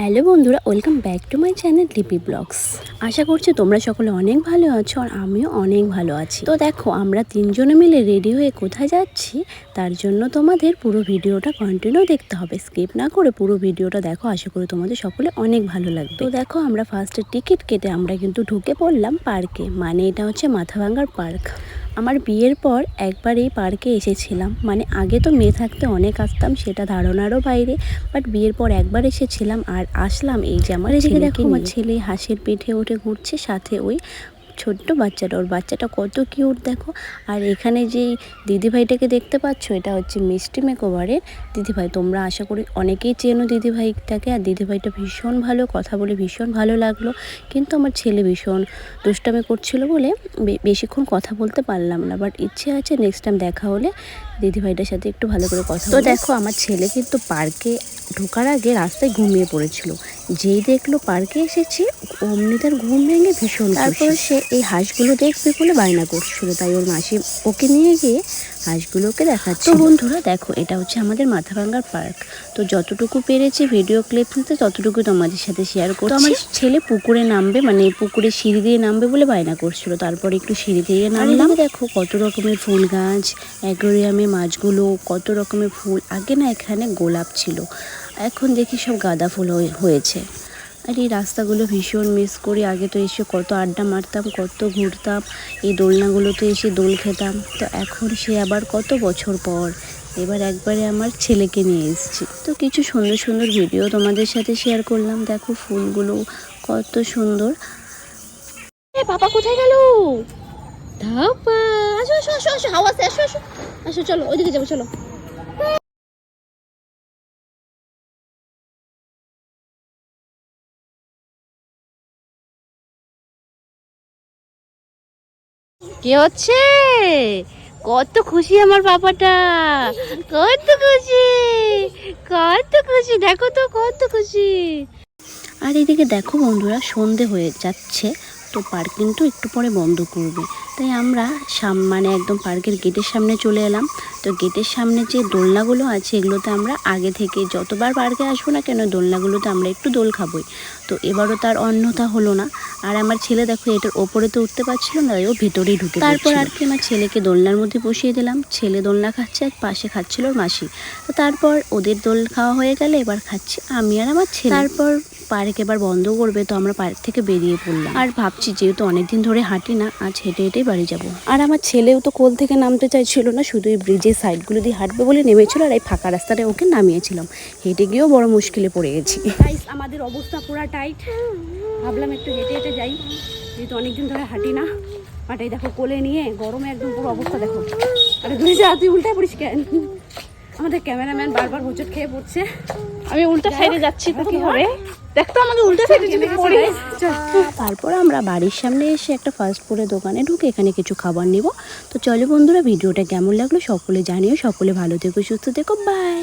Hello বন্ধুরা, welcome back to my channel Lipi blogs. আশা করছি তোমরা সকলে অনেক ভালো আছো আর আমিও অনেক ভালো আছি। তো দেখো, আমরা তিনজনে মিলে রেডি হয়ে কোথায় যাচ্ছি, তার জন্য তোমাদের পুরো ভিডিওটা কন্টিনিউ দেখতে হবে। স্কিপ না করে পুরো ভিডিওটা দেখো, আশা করি তোমাদের সকলে অনেক ভালো লাগবে। তো দেখো, আমরা ফার্স্টে টিকিট কেটে আমরা কিন্তু ঢুকে পড়লাম পার্কে মানে এটা হচ্ছে মাথাভাঙ্গার পার্ক আমার বিয়ের পর একবার এই পার্কে এসেছিলাম। মানে আগে তো মেয়ে থাকতে অনেক আসতাম সেটা ধারণারও বাইরে। বাট বিয়ের পর একবার এসেছিলাম আর আসলাম এই যে আমার ছেলে দেখো আমার ছেলে হাঁসের পিঠে উঠে ঘুরছে সাথে ওই ছোট্ট বাচ্চাটা, ওর বাচ্চাটা কত কিউট দেখো। আর এখানে যে দিদিভাইটাকে দেখতে পাচ্ছ, এটা হচ্ছে মিষ্টি মেকওভারের দিদিভাই। তোমরা আশা করি অনেকেই চেনো দিদিভাইটাকে। আর দিদিভাইটা ভীষণ ভালো, কথা বলে ভীষণ ভালো লাগল। কিন্তু আমার ছেলে ভীষণ দুষ্টামি করছিল বলে বেশিক্ষণ কথা বলতে পারলাম না। বাট ইচ্ছে আছে নেক্সট টাইম দেখা হলে দিদিভাইটার সাথে একটু ভালো করে কথা তো দেখো, আমার ছেলে কিন্তু পার্কে ঢোকার আগে রাস্তায় ঘুমিয়ে পড়েছিল। যেই দেখল পার্কে এসেছে অমনি তার ঘুম ভেঙে ভীষণ তারপর সে এই হাঁসগুলো দেখবে বলে বায়না করছিল। তাই ওর মাসি ওকে নিয়ে গিয়ে হাঁসগুলোকে দেখাচ্ছে। বন্ধুরা দেখো এটা হচ্ছে আমাদের মাথাভাঙ্গার পার্ক। তো যতটুকু পেরেছি ভিডিও ক্লিপ নিতে ততটুকু তোমাদের সাথে শেয়ার করছি। তো আমার ছেলে পুকুরে নামবে মানে পুকুরে সিঁড়ি দিয়ে নামবে বলে বায়না করছিল। তারপরে একটু সিঁড়ি দিয়ে নামলাম। দেখো কত রকমের ফুল গাছ অ্যাকোরিয়ামে মাছগুলো কত রকমের ফুল। আগে না এখানে গোলাপ ছিল। এখন দেখি সব গাঁদা ফুল হয়ে- হয়েছে। আর এই রাস্তাগুলো ভীষণ মিস করি। আগে তো এসে কত আড্ডা মারতাম কত ঘুরতাম এই দোলনাগুলোতে এসে দোল খেতাম। তো এখন সে আবার কত বছর পর এবার একবারে আমার ছেলেকে নিয়ে এসেছি। তো কিছু সুন্দর সুন্দর ভিডিও তোমাদের সাথে শেয়ার করলাম। দেখো ফুলগুলো কত সুন্দর। বাবা কোথায় গেল? ধাপা আসো আসো আসো আসো হাওয়া আসো আসো আসো। আসো চলো ওইদিকে যাব চলো। কি হচ্ছে? কত খুশি আমার বাবাটা কত খুশি কত খুশি। দেখো তো, কত খুশি। আর এদিকে দেখো বন্ধুরা, সন্ধে হয়ে যাচ্ছে, তো পার্ক কিন্তু একটু পরে বন্ধ করবে। তাই আমরা সাম মানে একদম পার্কের গেটের সামনে চলে এলাম। তো গেটের সামনে যে দোলনাগুলো আছে এগুলোতে আমরা আগে থেকে যতবার পার্কে আসব না কেন দোলনাগুলোতে আমরা একটু দোল খাবই। তো এবারও তার অন্যতা হলো না। আর আমার ছেলে দেখো এটার ওপরে তো উঠতে পারছিল না ও ভেতরেই ঢুকে তারপর আর কি আমার ছেলেকে দোলনার মধ্যে বসিয়ে দিলাম। ছেলে দোলনা খাচ্ছে আর পাশে খাচ্ছিল মাসি। তো তারপর ওদের দোল খাওয়া হয়ে গেলে এবার খাচ্ছি আমি আর আমার ছেলে। তারপর পার্ক এবার বন্ধ করবে তো আমরা পার্ক থেকে বেরিয়ে পড়লাম। আর ভাবছি যেহেতু অনেকদিন ধরে হাঁটি না আজ হেঁটে হেঁটেই বাড়ি যাব। আর আমার ছেলেও তো কোল থেকে নামতে চাইছিল না শুধু এই ব্রিজের সাইডগুলো দিয়ে হাঁটবে বলে নেমেছিল আর এই ফাঁকা রাস্তাটা ওকে নামিয়েছিলাম। হেঁটে গিয়েও বড় মুশকিলে পড়ে গেছি। আমাদের অবস্থা পুরো টাইট ভাবলাম একটু হেঁটে হেঁটে যাই। যেহেতু অনেকদিন ধরে হাঁটি না হাঁটাই দেখো কোলে নিয়ে গরমে একদম পুরো অবস্থা দেখো। আরে দুই যা তুই উল্টায় পড়িস কেন? আমাদের ক্যামেরাম্যান বারবার হোঁচট খেয়ে পড়ছে। আমি উল্টা সাইডে যাচ্ছি তো কি হবে? আমাকে উল্টা তারপর আমরা বাড়ির সামনে এসে একটা ফাস্ট ফুডের দোকানে ঢুকে এখানে কিছু খাবার নিব। তো চলো বন্ধুরা ভিডিওটা কেমন লাগল সকলে জানিও সকলে ভালো থেকো সুস্থ থেকো বাই